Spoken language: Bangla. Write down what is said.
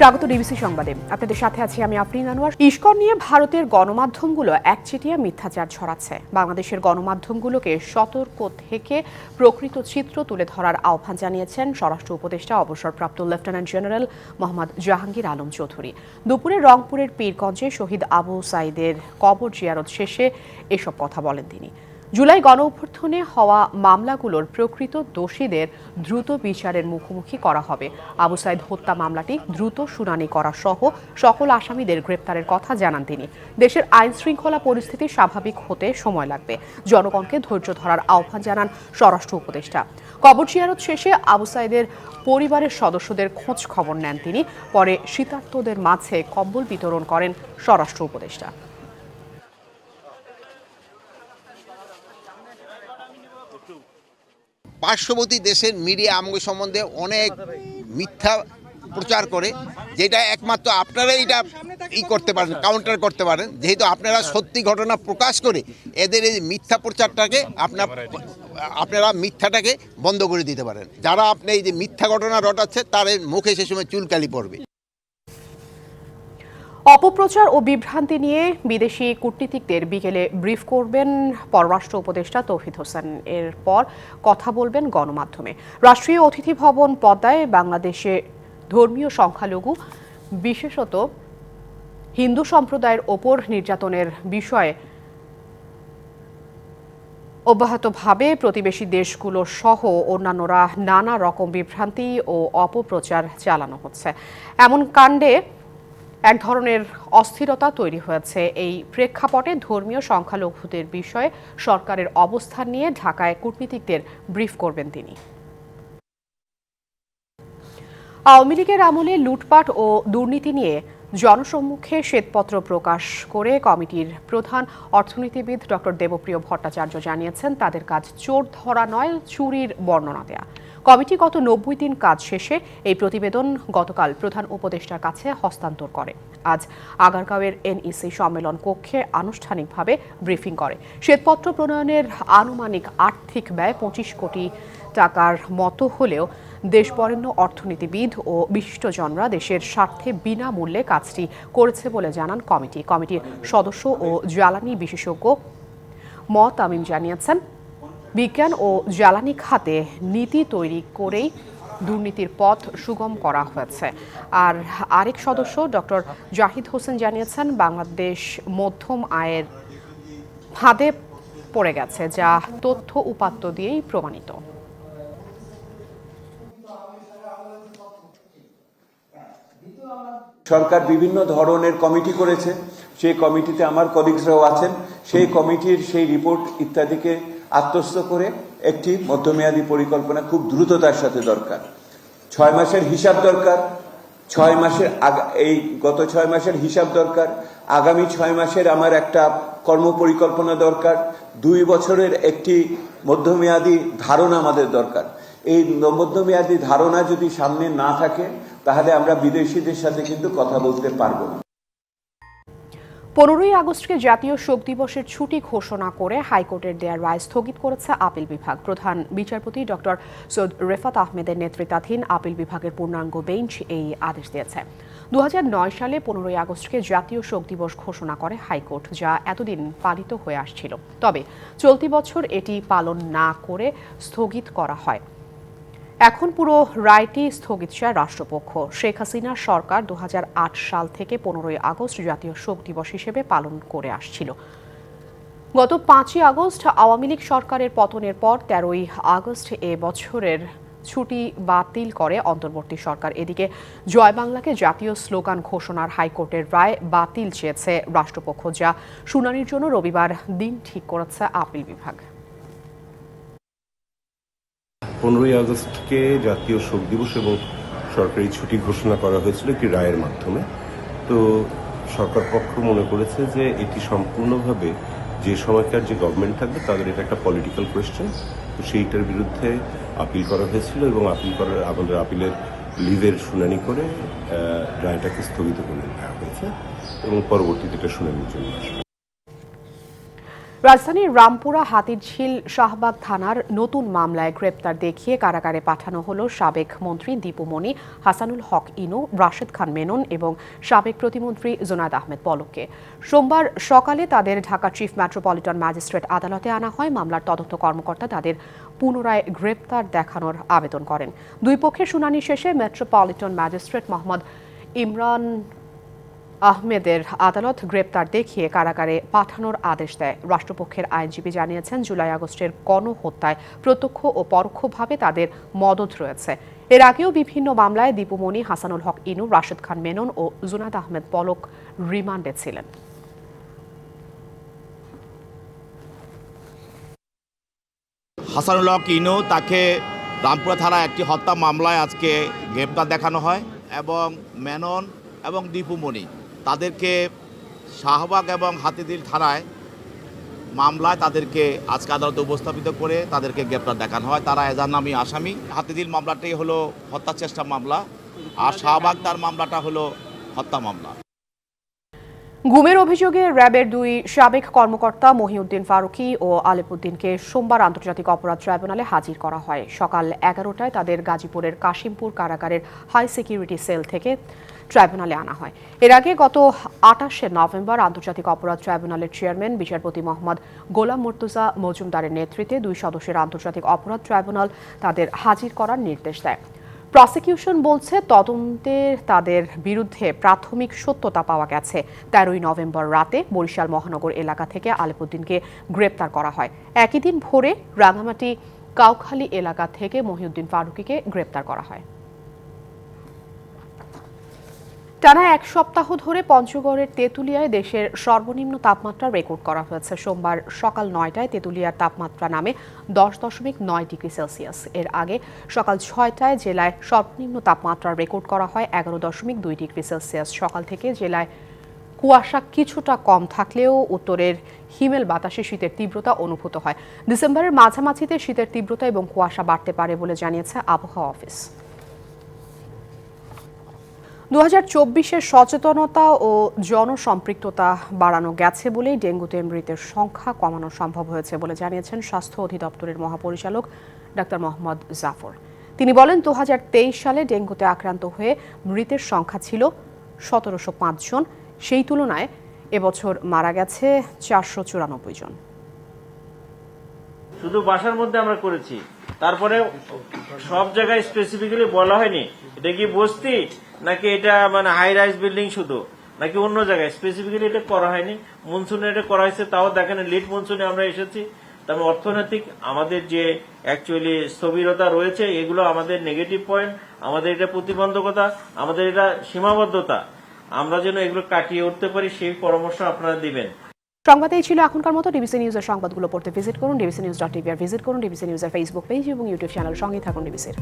স্বাগত ডিবিসি সংবাদে। আপনাদের সাথে আছি আমি আফরিন আনোয়ার। ইস্কন নিয়ে ভারতের গণমাধ্যমগুলো একচেটিয়া মিথ্যাচার ছড়াচ্ছে। বাংলাদেশের গণমাধ্যমগুলোকে সতর্ক থেকে প্রকৃত চিত্র তুলে ধরার আহ্বান জানিয়েছেন স্বরাষ্ট্র উপদেষ্টা, অবসরপ্রাপ্ত লেফটেন্যান্ট জেনারেল মোহাম্মদ জাহাঙ্গীর আলম চৌধুরী। দুপুরে রংপুরের পীরগঞ্জে শহীদ আবু সাইদের কবর জিয়ারত শেষে এসব কথা বলেন তিনি। জুলাই গণ অভ্যর্থনে হওয়া মামলাগুলোর প্রকৃত দোষীদের দ্রুত বিচারের মুখোমুখি করা হবে। আবু সাইদ হত্যা মামলাটি দ্রুত শুনানি করা সহ সকল আসামিদের গ্রেপ্তারের কথা জানান তিনি। দেশের আইন শৃঙ্খলা পরিস্থিতি স্বাভাবিক হতে সময় লাগবে। জনগণকে ধৈর্য ধরার আহ্বান জানান স্বরাষ্ট্র উপদেষ্টা। কবর জিয়ারত শেষে আবু সাইদের পরিবারের সদস্যদের খোঁজ খবর নেন তিনি। পরে শীতার্তদের মাঝে কম্বল বিতরণ করেন স্বরাষ্ট্র উপদেষ্টা। পার্শ্ববর্তী দেশের মিডিয়া আমাকে সম্বন্ধে অনেক মিথ্যা প্রচার করে, যেটা একমাত্র আপনারা এটা ই করতে পারেন কাউন্টার করতে পারেন। যেহেতু আপনারা সত্যি ঘটনা প্রকাশ করে এদের এই মিথ্যা প্রচারটাকে আপনার আপনারা মিথ্যাটাকে বন্ধ করে দিতে পারেন। যারা আপনি এই যে মিথ্যা ঘটনা রটাচ্ছে তার মুখে সে সময় চুলকালি পড়বে। অপপ্রচার ও বিভ্রান্তি নিয়ে বিদেশি কূটনীতিকদের বিকেলে ব্রিফ করবেন পররাষ্ট্র উপদেষ্টা তৌহিদ হোসেন। এরপর কথা বলবেন গণমাধ্যমে। রাষ্ট্রীয় অতিথি ভবন পদ্মায় বাংলাদেশে ধর্মীয় সংখ্যালঘু, বিশেষত হিন্দু সম্প্রদায়ের ওপর নির্যাতনের বিষয়ে অব্যাহতভাবে প্রতিবেশী দেশগুলো সহ অন্যান্যরা নানা রকম বিভ্রান্তি ও অপপ্রচার চালানো হচ্ছে। এমন কাণ্ডে এক ধরনের অস্থিরতা তৈরি হয়েছে। এই প্রেক্ষাপটে ধর্মীয় সংখ্যালঘুদের বিষয়ে সরকারের অবস্থান নিয়ে ঢাকায় কূটনীতিকদের ব্রিফ করবেন তিনি। আওয়ামী লীগের আমলে লুটপাট ও দুর্নীতি নিয়ে জনসম্মুখে শ্বেতপত্র প্রকাশ করে কমিটির প্রধান অর্থনীতিবিদ ডক্টর দেবপ্রিয় ভট্টাচার্য জানিয়েছেন, তাদের কাজ চোর ধরা নয়, চুরির বর্ণনা দেয়া। কমিটি গত নব্বই দিন কাজ শেষে এই প্রতিবেদন গতকাল প্রধান উপদেষ্টার কাছে হস্তান্তর করে। আজ আগারগাঁওয়ের এনইসি সম্মেলন কক্ষে আনুষ্ঠানিকভাবে ব্রিফিং করে। শ্বেতপত্র প্রণয়নের আনুমানিক আর্থিক ব্যয় পঁচিশ কোটি টাকার মতো হলেও দেশবরেণ্য অর্থনীতিবিদ ও বিশিষ্টজনরা দেশের স্বার্থে বিনামূল্যে কাজটি করেছে বলে জানান কমিটি। কমিটির সদস্য ও জ্বালানি বিশেষজ্ঞ মত তামিম জানিয়েছেন বিজ্ঞান ও জ্বালানি খাতে নীতি তৈরি করেই দুর্নীতির পথ সুগম করা হয়েছে। আর আরেক সদস্য ডক্টর জাহিদ হোসেন জানিয়েছেন, বাংলাদেশ মধ্যম আয়ের ফাঁদে পড়ে গেছে, যা তথ্য উপাত্ত দিয়েই প্রমাণিত। সরকার বিভিন্ন ধরনের কমিটি করেছে। সেই কমিটিতে আমার কলিগসরাও আছেন। সেই কমিটির সেই রিপোর্ট ইত্যাদিকে আত্মস্থ করে একটি মধ্যমেয়াদী পরিকল্পনা খুব দ্রুততার সাথে দরকার। ছয় মাসের হিসাব দরকার। ছয় মাসের এই গত ছয় মাসের হিসাব দরকার। আগামী ছয় মাসের আমার একটা কর্ম পরিকল্পনা দরকার। দুই বছরের একটি মধ্যমেয়াদী ধারণা আমাদের দরকার। এই মধ্যমেয়াদী ধারণা যদি সামনে না থাকে, তাহলে আমরা বিদেশিদের সাথে কিন্তু কথা বলতে পারব না। পনেরোই আগস্টকে জাতীয় শোক দিবসের ছুটি ঘোষণা করে হাইকোর্টের দেয়ার রায় স্থগিত করেছে আপিল বিভাগ। প্রধান বিচারপতি ডক্টর সৈয়দ রেফাত আহমেদের নেতৃত্বাধীন আপিল বিভাগের পূর্ণাঙ্গ বেঞ্চ এই আদেশ দিয়েছে। দু হাজার নয় সালে পনেরোই আগস্টকে জাতীয় শোক দিবস ঘোষণা করে হাইকোর্ট, যা এতদিন পালিত হয়ে আসছিল। তবে চলতি বছর এটি পালন না করে স্থগিত করা হয়। এখন পুরো রায়টি স্থগিত চায় রাষ্ট্রপক্ষ। শেখ হাসিনার সরকার দু হাজার আট সাল থেকে পনেরোই আগস্ট জাতীয় শোক দিবস হিসেবে পালন করে আসছিল। গত পাঁচই আগস্ট আওয়ামী লীগ সরকারের পতনের পর তেরোই আগস্ট এ বছরের ছুটি বাতিল করে অন্তর্বর্তী সরকার। এদিকে জয় বাংলাকে জাতীয় স্লোগান ঘোষণার হাইকোর্টের রায় বাতিল চেয়েছে রাষ্ট্রপক্ষ, যা শুনানির জন্য রবিবার দিন ঠিক করেছে আপিল বিভাগ। পনেরোই আগস্টকে জাতীয় শোক দিবস এবং সরকারি ছুটি ঘোষণা করা হয়েছিল একটি রায়ের মাধ্যমে। তো সরকার পক্ষ মনে করেছে যে এটি সম্পূর্ণভাবে যে সময়কার যে গভর্নমেন্ট থাকবে তাদের এটা একটা পলিটিক্যাল কোয়েশ্চেন তো সেইটার বিরুদ্ধে আপিল করা হয়েছিল এবং আপিল করার, আমাদের আপিলের লিভের শুনানি করে রায়টাকে স্থগিত করে দেওয়া হয়েছে এবং পরবর্তীতে এটা শুনানির জন্য আসবে। রাজধানীর রামপুরা হাতিরঝিল শাহবাগ থানার নতুন মামলায় গ্রেপ্তার দেখিয়ে কারাগারে পাঠানো হল সাবেক মন্ত্রী দীপুমণি হাসানুল হক ইনু, রাশেদ খান মেনন এবং সাবেক প্রতিমন্ত্রী জোনাদ আহমেদ পলককে। সোমবার সকালে তাদের ঢাকা চিফ মেট্রোপলিটন ম্যাজিস্ট্রেট আদালতে আনা হয়। মামলার তদন্ত কর্মকর্তা তাদের পুনরায় গ্রেপ্তার দেখানোর আবেদন করেন। দুই পক্ষের শুনানি শেষে মেট্রোপলিটন ম্যাজিস্ট্রেট মোহাম্মদ ইমরান আহমেদের আদালত গ্রেপ্তার দেখিয়ে কারাগারে পাঠানোর আদেশ দেয়। রাষ্ট্রপক্ষের আইনজীবী জানিয়েছেন, জুলাই আগস্টের গণহত্যায় প্রত্যক্ষ ও পরোক্ষভাবে তাদের মদত রয়েছে। এর আগেও বিভিন্ন মামলায় দীপুমণি, হাসানুল হক ইনু, রাশেদ খান মেনন ও জুনাদ আহমেদ পলক রিমান্ডে ছিলেন। হাসানুল হক ইনু তাকে রামপুরা থানায় একটি হত্যা মামলায় আজকে গ্রেপ্তার দেখানো হয় এবং মেনন এবং দীপুমণি তাদেরকে শাহবাগ এবং হাতিদিল থানায় মামলায় তাদেরকে আজকে আদালতে উপস্থাপিত করে তাদেরকে গ্রেপ্তার দেখানো হয়। তারা এজার নামী আসামি। হাতিদিল মামলাটাই হলো হত্যা চেষ্টা মামলা। আর শাহবাগ তার মামলাটা হলো হত্যা মামলা। গুমের অভিযোগে র্যাবের দুই সাবেক কর্মকর্তা মহিউদ্দিন ফারুকি ও আলিপুদ্দিনকে সোমবার আন্তর্জাতিক অপরাধ ট্রাইব্যুনালে হাজির করা হয়। সকাল এগারোটায় তাদের গাজীপুরের কাশিমপুর কারাগারের হাই সিকিউরিটি সেল থেকে ট্রাইব্যুনালে আনা হয়। এর আগে গত আটাশে নভেম্বর আন্তর্জাতিক অপরাধ ট্রাইব্যুনালের চেয়ারম্যান, বিচারপতি মোহাম্মদ গোলাম মর্তুজা মজুমদারের নেতৃত্বে দুই সদস্যের আন্তর্জাতিক অপরাধ ট্রাইব্যুনাল তাদের হাজির করার নির্দেশ দেয়। প্রসিকিউশন বলছে, তদন্তে তাদের বিরুদ্ধে প্রাথমিক সত্যতা পাওয়া গেছে। তেরোই নভেম্বর রাতে বরিশাল মহানগর এলাকা থেকে আলিপুদ্দিনকে গ্রেপ্তার করা হয়। একই দিন ভোরে রাঙামাটি কাউখালী এলাকা থেকে মহিউদ্দিন ফারুকিকে গ্রেপ্তার করা হয়। টানা এক সপ্তাহ ধরে পঞ্চগড়ের তেঁতুলিয়ায় দেশের সর্বনিম্ন তাপমাত্রা রেকর্ড করা হয়েছে। সোমবার সকাল নয়টায় তেঁতুলিয়ার তাপমাত্রা নামে দশ দশমিক নয় ডিগ্রি সেলসিয়াস। এর আগে সকাল ছয়টায় জেলায় সর্বনিম্ন তাপমাত্রা রেকর্ড করা হয় এগারো দশমিক দুই ডিগ্রি সেলসিয়াস। সকাল থেকে জেলায় কুয়াশা কিছুটা কম থাকলেও উত্তরের হিমেল বাতাসে শীতের তীব্রতা অনুভূত হয়। ডিসেম্বরের মাঝামাঝিতে শীতের তীব্রতা এবং কুয়াশা বাড়তে পারে বলে জানিয়েছে আবহাওয়া অফিস। দু হাজার সচেতনতা ও জনসম্পৃক্ততা বাড়ানো গেছে বলেই ডেঙ্গুতে মৃতের সংখ্যা কমানো সম্ভব হয়েছে বলে জানিয়েছেন স্বাস্থ্য অধিদপ্তরের মহাপরিচালক ডাক্তার মোহাম্মদ জাফর। তিনি বলেন দু হাজার তেইশ সালে ডেঙ্গুতে আক্রান্ত হয়ে মৃতের সংখ্যা ছিল সতেরোশো পাঁচ জন। সেই তুলনায় এবছর মারা গেছে চারশো চুরানব্বই জন। শুধু বাসার মধ্যে আমরা করেছি। তারপরে সব জায়গায় স্পেসিফিক্যালি বলা হয়নি। এটা কি বস্তি নাকি এটা মানে হাই রাইজ বিল্ডিং শুধু? নাকি অন্য জায়গায়? স্পেসিফিক্যালি এটা করা হয়নি। মনসুনে এটা করা হয়েছে, তাও দেখেন লিড মনসুনে আমরা এসেছি। তবে অর্থনৈতিক, আমাদের যে অ্যাকচুয়ালি স্থবিরতা রয়েছে, এগুলো আমাদের নেগেটিভ পয়েন্ট আমাদের এটা প্রতিবন্ধকতা, আমাদের এটা সীমাবদ্ধতা। আমরা যেন এগুলো কাটিয়ে উঠতে পারি, সেই পরামর্শ আপনারা দিবেন। সংবাদ ছিল এখনকার মতো। ডিবিসি নিউজের সংবাদগুলো পড়তে ভিজিট করুন। ডিবিসি নিউজ ডট টিভি আর ভিজিট করুন। ডিবিসি নিউজের ফেসবুক পেজ এবং ইউটিউব চ্যানেল সঙ্গে থাকুন ডিবিসির